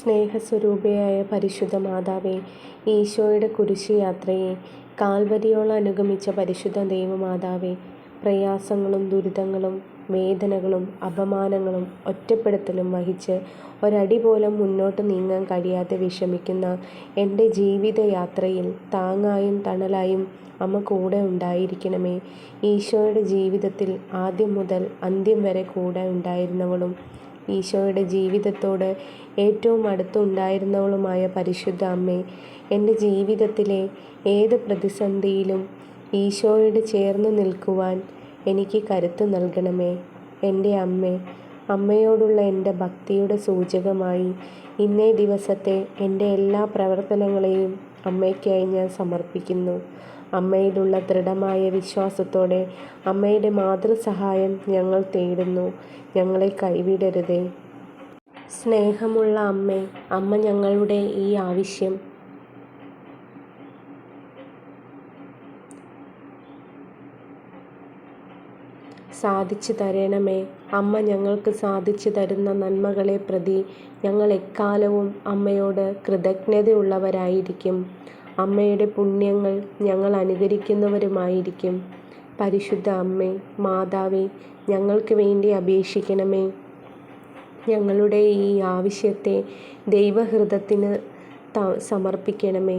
സ്നേഹസ്വരൂപയായ പരിശുദ്ധ മാതാവേ, ഈശോയുടെ കുരിശുയാത്രയെ കാൽവരിയോളം അനുഗമിച്ച പരിശുദ്ധ ദൈവമാതാവേ, പ്രയാസങ്ങളും ദുരിതങ്ങളും വേദനകളും അപമാനങ്ങളും ഒറ്റപ്പെടുത്തലും വഹിച്ച് ഒരടി പോലും മുന്നോട്ട് നീങ്ങാൻ കഴിയാതെ വിഷമിക്കുന്ന എന്റെ ജീവിതയാത്രയിൽ താങ്ങായും തണലായും അമ്മ കൂടെ ഉണ്ടായിരിക്കണമേ. ഈശോയുടെ ജീവിതത്തിൽ ആദ്യം മുതൽ അന്ത്യം വരെ കൂടെ ഉണ്ടായിരുന്നവളും ഈശോയുടെ ജീവിതത്തോട് ഏറ്റവും അടുത്തുണ്ടായിരുന്നവളുമായ പരിശുദ്ധ അമ്മേ, എന്റെ ജീവിതത്തിലെ ഏത് പ്രതിസന്ധിയിലും ഈശോയോട് ചേർന്ന് നിൽക്കുവാൻ എനിക്ക് കരുത്ത് നൽകണമേ. എന്റെ അമ്മേ, അമ്മയോടുള്ള എന്റെ ഭക്തിയുടെ സൂചകമായി ഇന്നേ ദിവസത്തെ എന്റെ എല്ലാ പ്രവർത്തനങ്ങളെയും അമ്മയ്ക്കായി ഞാൻ സമർപ്പിക്കുന്നു. അമ്മയിലുള്ള ദൃഢമായ വിശ്വാസത്തോടെ അമ്മയുടെ മാതൃസഹായം ഞങ്ങൾ തേടുന്നു. ഞങ്ങളെ കൈവിടരുതേ. സ്നേഹമുള്ള അമ്മ അമ്മ ഞങ്ങളുടെ ഈ ആവശ്യം സാധിച്ചു തരണമേ. അമ്മ ഞങ്ങൾക്ക് സാധിച്ചു തരുന്ന നന്മകളെ പ്രതി ഞങ്ങൾ എക്കാലവും അമ്മയോട് കൃതജ്ഞതയുള്ളവരായിരിക്കും. അമ്മയുടെ പുണ്യങ്ങൾ ഞങ്ങൾ അനുകരിക്കുന്നവരുമായിരിക്കും. പരിശുദ്ധ അമ്മേ, മാതാവേ, ഞങ്ങൾക്ക് വേണ്ടി അപേക്ഷിക്കണമേ. ഞങ്ങളുടെ ഈ ആവശ്യത്തെ ദൈവഹൃദയത്തിന് സമർപ്പിക്കണമേ.